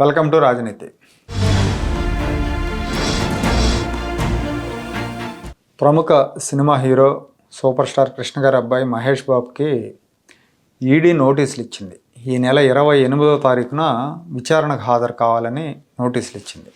Welcome to Rajaneeti. ప్రముఖ cinema hero super star Krishna గారి అబ్బాయి మహేష్ బాబుకి ఈడీ నోటీసులు ఇచ్చింది. ఈ నెల ఇరవై ఎనిమిదో తారీఖున విచారణకు హాజరు కావాలని నోటీసులు ఇచ్చింది.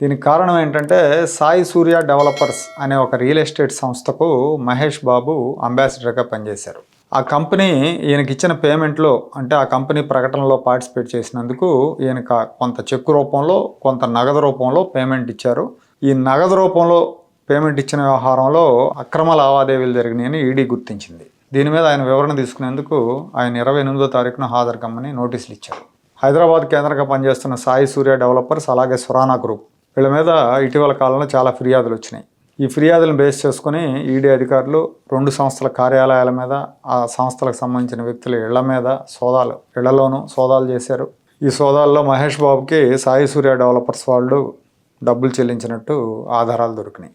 దీనికి కారణం ఏంటంటే సాయి సూర్య డెవలపర్స్ అనే ఒక రియల్ ఎస్టేట్ సంస్థకు మహేష్ బాబు అంబాసిడర్గా పనిచేశారు. ఆ కంపెనీ ఈయనకి ఇచ్చిన పేమెంట్లో అంటే ఆ కంపెనీ ప్రకటనలో పార్టిసిపేట్ చేసినందుకు ఈయనకు కొంత చెక్కు రూపంలో కొంత నగదు రూపంలో పేమెంట్ ఇచ్చారు. ఈ నగదు రూపంలో పేమెంట్ ఇచ్చిన వ్యవహారంలో అక్రమ లావాదేవీలు జరిగినాయని ఈడీ గుర్తించింది. దీని మీద ఆయన వివరణ తీసుకునేందుకు ఆయన ఇరవై ఎనిమిదో తారీఖున హాజరు కమ్మని నోటీసులు ఇచ్చారు. హైదరాబాద్ కేంద్రంగా పనిచేస్తున్న సాయి సూర్య డెవలపర్స్ అలాగే సురానా గ్రూప్ వీళ్ళ మీద ఇటీవల కాలంలో చాలా ఫిర్యాదులు వచ్చినాయి. ఈ ఫిర్యాదులను బేస్ చేసుకుని ఈడీ అధికారులు రెండు సంస్థల కార్యాలయాల మీద ఆ సంస్థలకు సంబంధించిన వ్యక్తుల ఇళ్ళ మీద సోదాలు ఇళ్ళలోనూ సోదాలు చేశారు. ఈ సోదాల్లో మహేష్ బాబుకి సాయి సూర్య డెవలపర్స్ వాళ్ళు డబ్బులు చెల్లించినట్టు ఆధారాలు దొరికినాయి.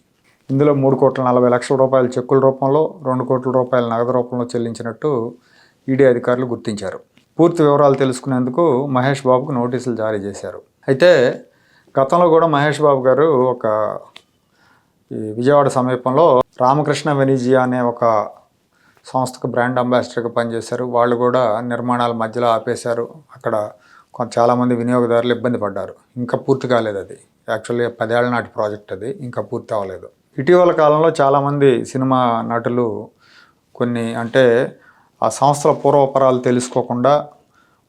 ఇందులో మూడు కోట్ల నలభై లక్షల రూపాయల చెక్కుల రూపంలో రెండు కోట్ల రూపాయల నగదు రూపంలో చెల్లించినట్టు ఈడీ అధికారులు గుర్తించారు. పూర్తి వివరాలు తెలుసుకునేందుకు మహేష్ బాబుకు నోటీసులు జారీ చేశారు. అయితే గతంలో కూడా మహేష్ బాబు గారు ఒక ఈ విజయవాడ సమీపంలో రామకృష్ణ వెనిజియా అనే ఒక సంస్థకు బ్రాండ్ అంబాసిడర్గా పనిచేశారు. వాళ్ళు కూడా నిర్మాణాల మధ్యలో ఆపేశారు. అక్కడ కొంత చాలామంది వినియోగదారులు ఇబ్బంది పడ్డారు. ఇంకా పూర్తి కాలేదు అది. యాక్చువల్లీ పదేళ్ళ నాటి ప్రాజెక్ట్ అది. ఇంకా పూర్తి అవ్వలేదు. ఇటీవల కాలంలో చాలామంది సినిమా నటులు కొన్ని అంటే ఆ సంస్థల పూర్వపరాలు తెలుసుకోకుండా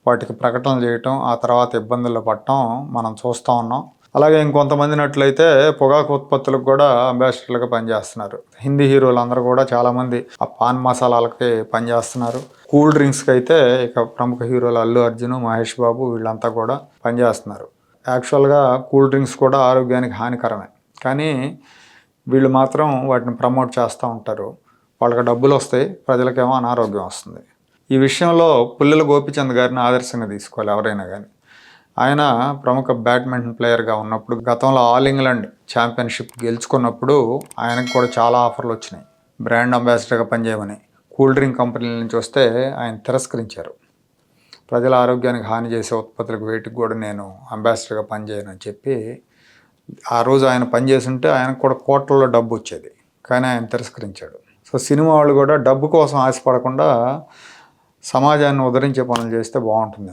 వాటికి ప్రకటనలు చేయటం ఆ తర్వాత ఇబ్బందుల్లో పడటం మనం చూస్తూ ఉన్నాం. అలాగే ఇంకొంతమంది నట్లయితే పొగాకు ఉత్పత్తులకు కూడా అంబాసిడర్లుగా పనిచేస్తున్నారు. హిందీ హీరోలు అందరూ కూడా చాలామంది ఆ పాన్ మసాలాలకి పనిచేస్తున్నారు. కూల్ డ్రింక్స్కి అయితే ఇక ప్రముఖ హీరోలు అల్లు అర్జున్ మహేష్ బాబు వీళ్ళంతా కూడా పనిచేస్తున్నారు. యాక్చువల్గా కూల్ డ్రింక్స్ కూడా ఆరోగ్యానికి హానికరమే. కానీ వీళ్ళు మాత్రం వాటిని ప్రమోట్ చేస్తూ ఉంటారు. వాళ్ళకి డబ్బులు వస్తాయి ప్రజలకేమో అనారోగ్యం వస్తుంది. ఈ విషయంలో పుల్లెల గోపిచంద్ గారిని ఆదర్శంగా తీసుకోవాలి ఎవరైనా కానీ. ఆయన ప్రముఖ బ్యాడ్మింటన్ ప్లేయర్గా ఉన్నప్పుడు గతంలో ఆల్ ఇంగ్లాండ్ ఛాంపియన్షిప్ గెలుచుకున్నప్పుడు ఆయనకు కూడా చాలా ఆఫర్లు వచ్చినాయి. బ్రాండ్ అంబాసిడర్గా పనిచేయమని కూల్ డ్రింక్ కంపెనీల నుంచి వస్తే ఆయన తిరస్కరించారు. ప్రజల ఆరోగ్యానికి హాని చేసే ఉత్పత్తులకు వేటికి కూడా నేను అంబాసిడర్గా పనిచేయను అని చెప్పి ఆ రోజు ఆయన పనిచేస్తుంటే ఆయనకు కూడా కోట్లలో డబ్బు వచ్చేది. కానీ ఆయన తిరస్కరించాడు. సో సినిమా వాళ్ళు కూడా డబ్బు కోసం ఆశపడకుండా సమాజాన్ని ఉద్ధరించే పనులు చేస్తే బాగుంటుంది